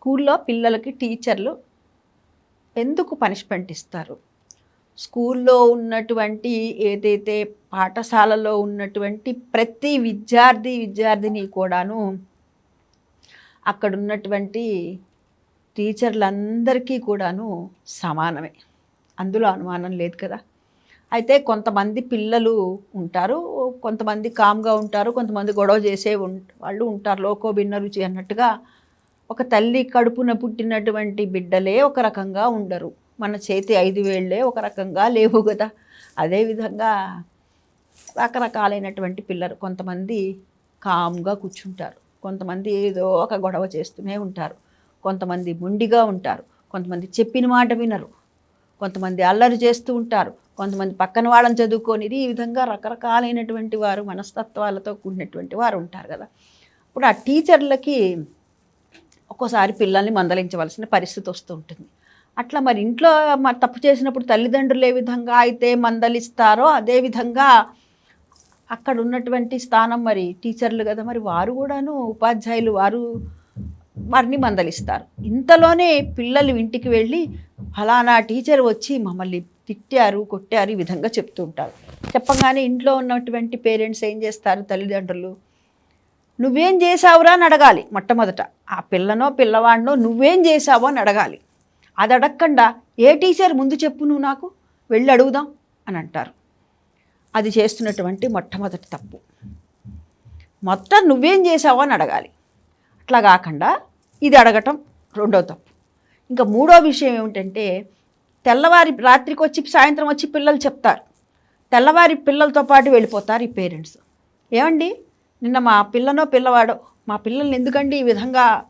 స్కూల్లో పిల్లలకి టీచర్లు ఎందుకు పనిష్మెంట్ ఇస్తారు? స్కూల్లో ఉన్నటువంటి ఏదైతే పాఠశాలలో ఉన్నటువంటి ప్రతి విద్యార్థి విద్యార్థిని కూడాను అక్కడ ఉన్నటువంటి టీచర్లందరికీ కూడాను సమానమే. అందులో అనుమానం లేదు కదా. అయితే కొంతమంది పిల్లలు ఉంటారు కొంతమంది కామ్గా ఉంటారు కొంతమంది గొడవ చేసే ఉం- వాళ్ళు ఉంటారు. లోకో భిన్న రుచి అన్నట్టుగా ఒక తల్లి కడుపున పుట్టినటువంటి బిడ్డలే ఒక రకంగా ఉండరు. మన చేతి ఐదు వేళ్ళే ఒక రకంగా లేవు కదా. అదేవిధంగా రకరకాలైనటువంటి పిల్లలు కొంతమంది కామ్గా కూర్చుంటారు. కొంతమంది ఏదో ఒక గొడవ చేస్తూనే ఉంటారు. కొంతమంది మొండిగా ఉంటారు. కొంతమంది చెప్పిన మాట వినరు. కొంతమంది అల్లరి చేస్తూ ఉంటారు. కొంతమంది పక్కన వాళ్ళని చదువుకొని ఈ విధంగా రకరకాలైనటువంటి వారు మనస్తత్వాలతో కూడినటువంటి వారు ఉంటారు కదా. ఇప్పుడు ఆ టీచర్లకి ఒక్కోసారి పిల్లల్ని మందలించవలసిన పరిస్థితి వస్తూ ఉంటుంది. అట్లా మరి ఇంట్లో మరి తప్పు చేసినప్పుడు తల్లిదండ్రులు ఏ విధంగా అయితే మందలిస్తారో అదే విధంగా అక్కడ ఉన్నటువంటి స్థానం మరి టీచర్లు కదా మరి వారు కూడాను ఉపాధ్యాయులు వారు వారిని మందలిస్తారు. ఇంతలోనే పిల్లలు ఇంటికి వెళ్ళి ఫలానా టీచర్ వచ్చి మమ్మల్ని తిట్టారు కొట్టారు ఈ విధంగా చెప్తూ ఉంటారు. చెప్పగానే ఇంట్లో ఉన్నటువంటి పేరెంట్స్ ఏం చేస్తారు తల్లిదండ్రులు? నువ్వేం చేసావురా అని అడగాలి మొట్టమొదట. ఆ పిల్లనో పిల్లవాడినో నువ్వేం చేసావో అని అడగాలి. అది అడగకుండా ఏ టీచర్ ముందు చెప్పు నువ్వు నాకు? వెళ్ళి అడుగుదాం అని అంటారు. అది చేస్తున్నటువంటి మొట్టమొదటి తప్పు. మొత్తం నువ్వేం చేసావో అని అడగాలి. అట్లా కాకుండా ఇది అడగటం రెండో తప్పు. ఇంకా మూడో విషయం ఏమిటంటే తెల్లవారి రాత్రికి వచ్చి సాయంత్రం వచ్చి పిల్లలు చెప్తారు. తెల్లవారి పిల్లలతో పాటు వెళ్ళిపోతారు ఈ పేరెంట్స్. ఏమండి? నిన్న మా పిల్లనో పిల్లవాడో మా పిల్లల్ని ఎందుకండి ఈ విధంగా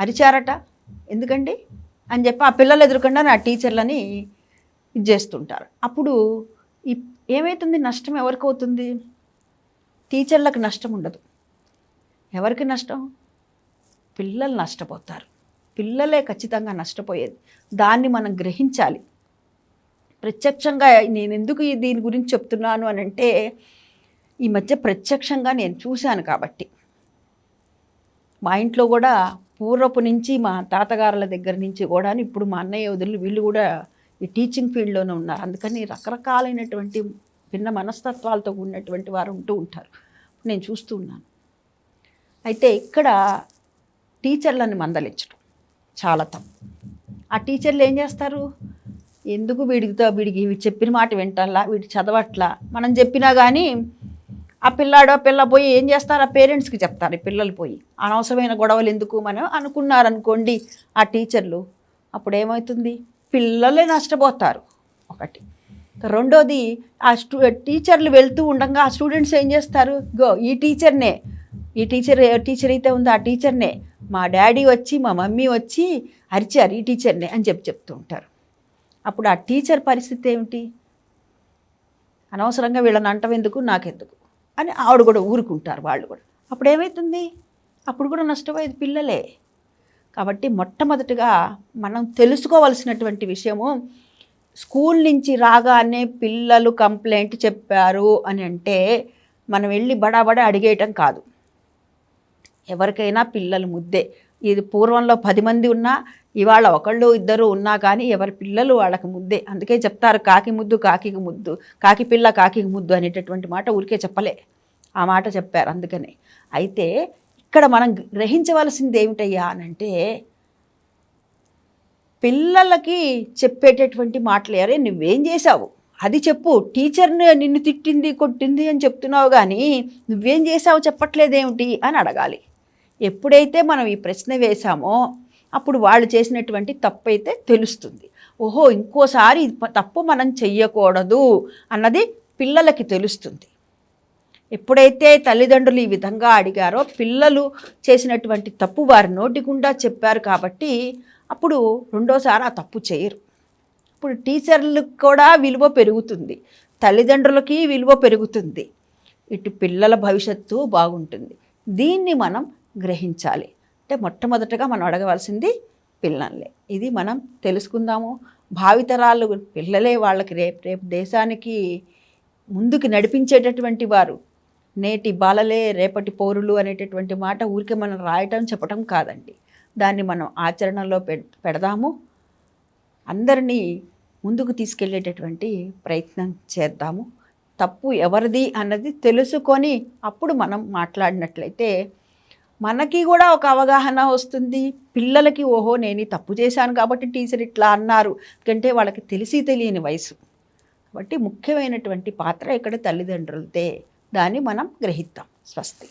అరిచారట? ఎందుకండి? అని చెప్పి ఆ పిల్లలు ఎదురుకుండా నా టీచర్లని ఇది చేస్తుంటారు. అప్పుడు ఈ ఏమవుతుంది నష్టం ఎవరికి అవుతుంది? టీచర్లకు నష్టం ఉండదు. ఎవరికి నష్టం? పిల్లలు నష్టపోతారు. పిల్లలే ఖచ్చితంగా నష్టపోయేది. దాన్ని మనం గ్రహించాలి. ప్రత్యక్షంగా నేను ఎందుకు దీని గురించి చెప్తున్నాను అని అంటే ఈ మధ్య ప్రత్యక్షంగా నేను చూశాను కాబట్టి. మా ఇంట్లో కూడా పూర్వపు నుంచి మా తాతగారుల దగ్గర నుంచి కూడా ఇప్పుడు మా అన్నయ్య వదిలి వీళ్ళు కూడా ఈ టీచింగ్ ఫీల్డ్లోనే ఉన్నారు. అందుకని రకరకాలైనటువంటి భిన్న మనస్తత్వాలతో ఉన్నటువంటి వారు ఉంటూ ఉంటారు. నేను చూస్తూ ఉన్నాను. అయితే ఇక్కడ టీచర్లను మందలించడం చాలా తప్పు. ఆ టీచర్లు ఏం చేస్తారు? ఎందుకు వీడితో వీడికి వీడు చెప్పిన మాట వింటల్లా? వీడు చదవట్లా? మనం చెప్పినా కానీ ఆ పిల్లాడో పిల్ల పోయి ఏం చేస్తారు? ఆ పేరెంట్స్కి చెప్తారు ఈ పిల్లలు పోయి. అనవసరమైన గొడవలు ఎందుకు మనం అనుకున్నారనుకోండి ఆ టీచర్లు. అప్పుడు ఏమవుతుంది పిల్లలే నష్టపోతారు. ఒకటి. రెండోది ఆ స్టూ టీచర్లు వెళ్తూ ఉండగా ఆ స్టూడెంట్స్ ఏం చేస్తారు? గో ఈ టీచర్నే. ఈ టీచర్ టీచర్ అయితే ఉందో ఆ టీచర్నే. మా డాడీ వచ్చి మా మమ్మీ వచ్చి అరిచారు ఈ టీచర్నే అని చెప్పి చెప్తూ ఉంటారు. అప్పుడు ఆ టీచర్ పరిస్థితి ఏమిటి? అనవసరంగా వీళ్ళని అంటం ఎందుకు నాకెందుకు? అని ఆవిడ కూడా ఊరుకుంటారు వాళ్ళు కూడా. అప్పుడు ఏమవుతుంది అప్పుడు కూడా నష్టపోయేది పిల్లలే. కాబట్టి మొట్టమొదటిగా మనం తెలుసుకోవలసినటువంటి విషయము స్కూల్ నుంచి రాగానే పిల్లలు కంప్లైంట్ చెప్పారు అని అంటే మనం వెళ్ళి బడాబడా అడిగేయటం కాదు. ఎవరికైనా పిల్లలు ముద్దే. ఇది పూర్వంలో పది మంది ఉన్నా ఇవాళ ఒకళ్ళు ఇద్దరు ఉన్నా కానీ ఎవరి పిల్లలు వాళ్ళకి ముద్దే. అందుకే చెప్తారు కాకి ముద్దు కాకి ముద్దు కాకి పిల్ల కాకి ముద్దు అనేటటువంటి మాట ఊరికే చెప్పలే. ఆ మాట చెప్పారు అందుకనే. అయితే ఇక్కడ మనం గ్రహించవలసింది ఏమిటయ్యా అనంటే పిల్లలకి చెప్పేటటువంటి మాటలు అరే నువ్వేం చేసావు అది చెప్పు. టీచర్ని నిన్ను తిట్టింది కొట్టింది అని చెప్తున్నావు కానీ నువ్వేం చేసావు చెప్పట్లేదేమిటి అని అడగాలి. ఎప్పుడైతే మనం ఈ ప్రశ్న వేశామో అప్పుడు వాళ్ళు చేసినటువంటి తప్పు అయితే తెలుస్తుంది. ఓహో ఇంకోసారి తప్పు మనం చెయ్యకూడదు అన్నది పిల్లలకి తెలుస్తుంది. ఎప్పుడైతే తల్లిదండ్రులు ఈ విధంగా అడిగారో పిల్లలు చేసినటువంటి తప్పు వారి నోటి గుండా చెప్పారు కాబట్టి అప్పుడు రెండోసారి ఆ తప్పు చేయరు. ఇప్పుడు టీచర్లకు కూడా విలువ పెరుగుతుంది. తల్లిదండ్రులకి విలువ పెరుగుతుంది. ఇటు పిల్లల భవిష్యత్తు బాగుంటుంది. దీన్ని మనం గ్రహించాలి. అంటే మొట్టమొదటగా మనం అడగవలసింది పిల్లలే ఇది మనం తెలుసుకుందాము. భావితరాలు పిల్లలే వాళ్ళకి రేపు రేపు దేశానికి ముందుకు నడిపించేటటువంటి వారు. నేటి బాలలే రేపటి పౌరులు అనేటటువంటి మాట ఊరికే మనం రాయటం చెప్పటం కాదండి. దాన్ని మనం ఆచరణలో పె- పెడదాము. అందరినీ ముందుకు తీసుకెళ్ళేటటువంటి ప్రయత్నం చేద్దాము. తప్పు ఎవరిది అన్నది తెలుసుకొని అప్పుడు మనం మాట్లాడినట్లయితే మనకి కూడా ఒక అవగాహన వస్తుంది. పిల్లలకి ఓహో నేను తప్పు చేశాను కాబట్టి టీచర్ ఇట్లా అన్నారు ఎందుకంటే వాళ్ళకి తెలిసి తెలియని వయసు. కాబట్టి ముఖ్యమైనటువంటి పాత్ర ఇక్కడ తల్లిదండ్రులదే. దాన్ని మనం గ్రహిద్దాం. స్వస్తి.